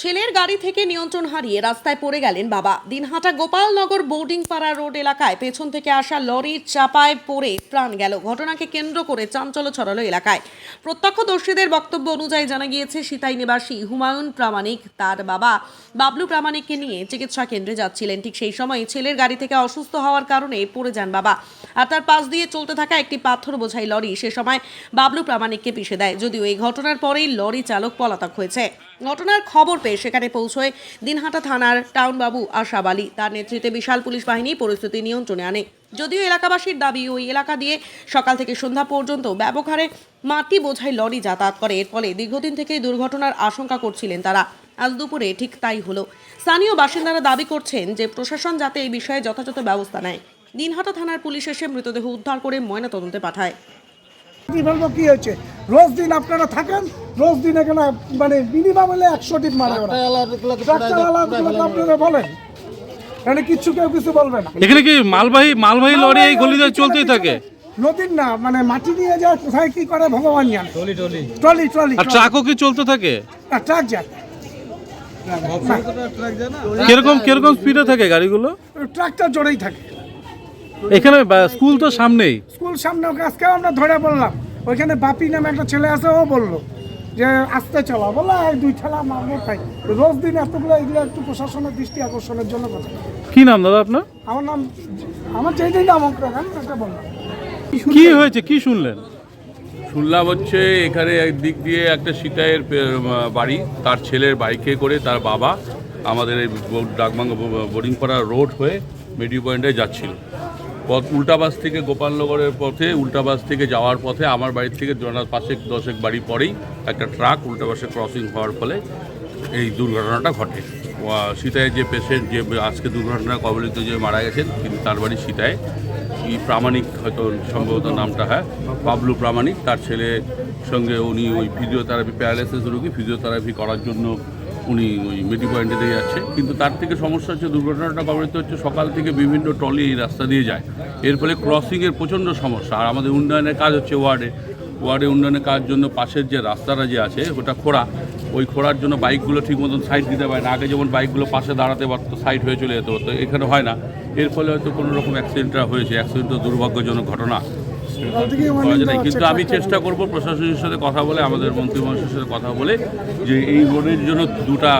ছেলের গাড়ি থেকে নিয়ন্ত্রণ হারিয়ে রাস্তায় পড়ে গেলেন বাবা। দিনহাটা গোপালনগর বোর্ডিং পাড়া রোড এলাকায় পেছন থেকে আসা লরির চাপায় পড়ে প্রাণ গেল। ঘটনাকে কেন্দ্র করে চাঞ্চল্য ছড়ালো এলাকায়। প্রত্যক্ষদর্শীদের বক্তব্য অনুযায়ী জানা গিয়েছে, সিতাই নিবাসী হুমায়ুন প্রামাণিক, তার বাবা বাবলু প্রামাণিককে নিয়ে চিকিৎসা কেন্দ্রে যাচ্ছিলেন। ঠিক সেই সময় ছেলের গাড়ি থেকে অসুস্থ হওয়ার কারণে পড়ে যান বাবা। আর তার পাশ দিয়ে চলতে থাকা একটি পাথর বোঝাই লরি সে সময় বাবলু প্রামাণিককে পিষে দেয়। যদিও এই ঘটনার পরেই লরি চালক পলাতক হয়েছে। ঘটনার খবর পেয়ে সেখানে পৌঁছয় দিনহাটা থানার টাউনবাবু আশাব আলী। তার নেতৃত্বে বিশাল পুলিশ বাহিনী পরিস্থিতি নিয়ন্ত্রণে আনে। যদিও এলাকাবাসীর দাবি, ওই এলাকা দিয়ে সকাল থেকে সন্ধ্যা পর্যন্ত ব্যবহারে মাটি বোঝাই লরি যাতায়াত করে। এর ফলে দীর্ঘদিন থেকেই দুর্ঘটনার আশঙ্কা করছিলেন তারা। আজ দুপুরে ঠিক তাই হলো। স্থানীয় বাসিন্দারা দাবি করছেন যে, প্রশাসন যাতে এই বিষয়ে যথাযথ ব্যবস্থা নেয়। দিনহাটা থানার পুলিশ এসে মৃতদেহ উদ্ধার করে ময়নাতদন্তে পাঠায়। কি বলব কি হয়েছে? রোজ দিন আপনারা থাকেন রোজ দিন এখানে মানে মিনিমাম হলে একশো দিন মারে ওরা। আপনারা বলেন। এখানে কিচ্ছু কেউ কিছু বলবে না। এখানে কি মালবাহী মালবাহী লরি এই গলিতে চলতেই থাকে? নদীর না মানে মাটি নিয়ে যায় কোথায় কি করে ভগবান জানে। Trolley trolley. ট্রলি ট্রলি আর ট্রাকও কি চলতে থাকে? না ট্রাক যায়। কীরকম কীরকম স্পিডে থাকে গাড়িগুলো? ট্রাকটা জোরেই থাকে। এখানে স্কুল তো সামনেই। স্কুল সামনে ওকে আজকেও আমরা ধরে বললাম। ওইখানে বাপি নামে একটা ছেলে আছে ও বলল যে আস্তে চলা। বলা এই দুই ঠেলা মারবো তাই রোজ দিন এতগুলো এগুলো একটু প্রশাসনের দৃষ্টি আকর্ষণের জন্য কথা। কি নাম দাদা আপনার? আমার নাম আমার যেই নাম অঙ্করান এটা বললাম। কি হয়েছে? কি শুনলেন? শুনলাম হচ্ছে এখানে একদিক দিয়ে একটা সীতায়ের বাড়ি। তার ছেলের বাইকে করে তার বাবা আমাদের এই ব- ডাকবাংলা ব- বোরিংপাড়া রোড হয়ে মেডিও পয়েন্টে যাচ্ছিল। পথ উল্টাবাস থেকে গোপালনগরের পথে উল্টাবাস থেকে যাওয়ার পথে, আমার বাড়ির থেকে জনার পাশে দশেক বাড়ি পরেই একটা ট্রাক উল্টাবাসে ক্রসিং হওয়ার ফলে এই দুর্ঘটনাটা ঘটে। সীতায় যে পেশেন্ট যে আজকে দুর্ঘটনা কবলিত যে মারা গেছেন, কিন্তু তার বাড়ি সীতায়। এই প্রামাণিক হয়তো সম্ভবত নামটা হ্যাঁ? বাবলু প্রামাণিক, তার ছেলে সঙ্গে উনি ওই ফিজিওথেরাপি প্যারালাইসিস রোগী ফিজিওথেরাপি করার জন্য উনি ওই মেডি পয়েন্টে দিয়ে যাচ্ছে কিন্তু তার থেকে সমস্যা হচ্ছে, দুর্ঘটনাটা কবলিত হচ্ছে সকাল থেকে বিভিন্ন ট্রলি এই রাস্তা দিয়ে যায়। এর ফলে ক্রসিংয়ের প্রচণ্ড সমস্যা। আর আমাদের উন্নয়নের কাজ হচ্ছে ওয়ার্ডে। ওয়ার্ডে উন্নয়নের কাজের জন্য পাশের যে রাস্তাটা যে আছে, ওটা খোঁড়া। ওই খোঁড়ার জন্য বাইকগুলো ঠিক মতন সাইড দিতে পারে না। আগে যেমন বাইকগুলো পাশে দাঁড়াতে পারতো সাইড হয়ে চলে যেতে পারতো, এখানে হয় না। এর ফলে হয়তো কোনো রকম অ্যাক্সিডেন্টটা হয়েছে। অ্যাক্সিডেন্ট তো দুর্ভাগ্যজন্য ঘটনা। কিন্তু আমি চেষ্টা করব প্রশাসনের সাথে কথা বলে আমাদের মন্ত্রী মহাশয়ের সাথে কথা বলে যে এই রোডের জন্য দুটা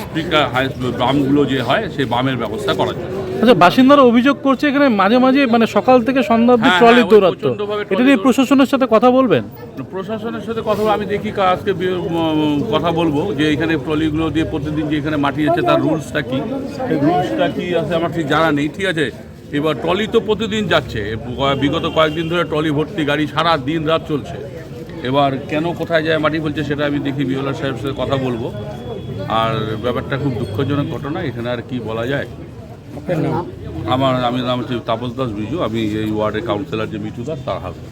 স্পিকার হাই বামগুলো যে হয় সেই বামের ব্যবস্থা করার জন্য। আচ্ছা বাসিন্দারা অভিযোগ করছে এখানে মাঝে মাঝে মানে সকাল থেকে সন্ধ্যা অব্দি হ্যাঁ, ট্রলি হ্যাঁ, দৌড়াতো প্রচণ্ডভাবে এটা নিয়ে প্রশাসনের সাথে কথা বলবেন? প্রশাসনের সাথে কথা বলে আমি দেখি কা- আজকে কথা বলব যে এখানে ট্রলিগুলো দিয়ে প্রতিদিন যে এখানে মাটি যাচ্ছে তার রুলসটা কি? রুলসটা কি আছে আমার ঠিক জানা নেই ঠিক আছে? এবার ট্রলি তো প্রতিদিন যাচ্ছে। বিগত কয়েকদিন ধরে ট্রলি ভর্তি গাড়ি সারা দিন রাত চলছে। এবার কেন কোথায় যায় মাটি ফেলছে সেটা আমি দেখি বিওলার সাহেবের সাথে কথা বলব। আর ব্যাপারটা খুব দুঃখজনক ঘটনা এখানে আর কি বলা যায়? আমার আমি নাম হচ্ছে তাপস দাস বিজু আমি এই ওয়ার্ডের কাউন্সিলর যে মিঠু দাস তার হাজব্যান্ড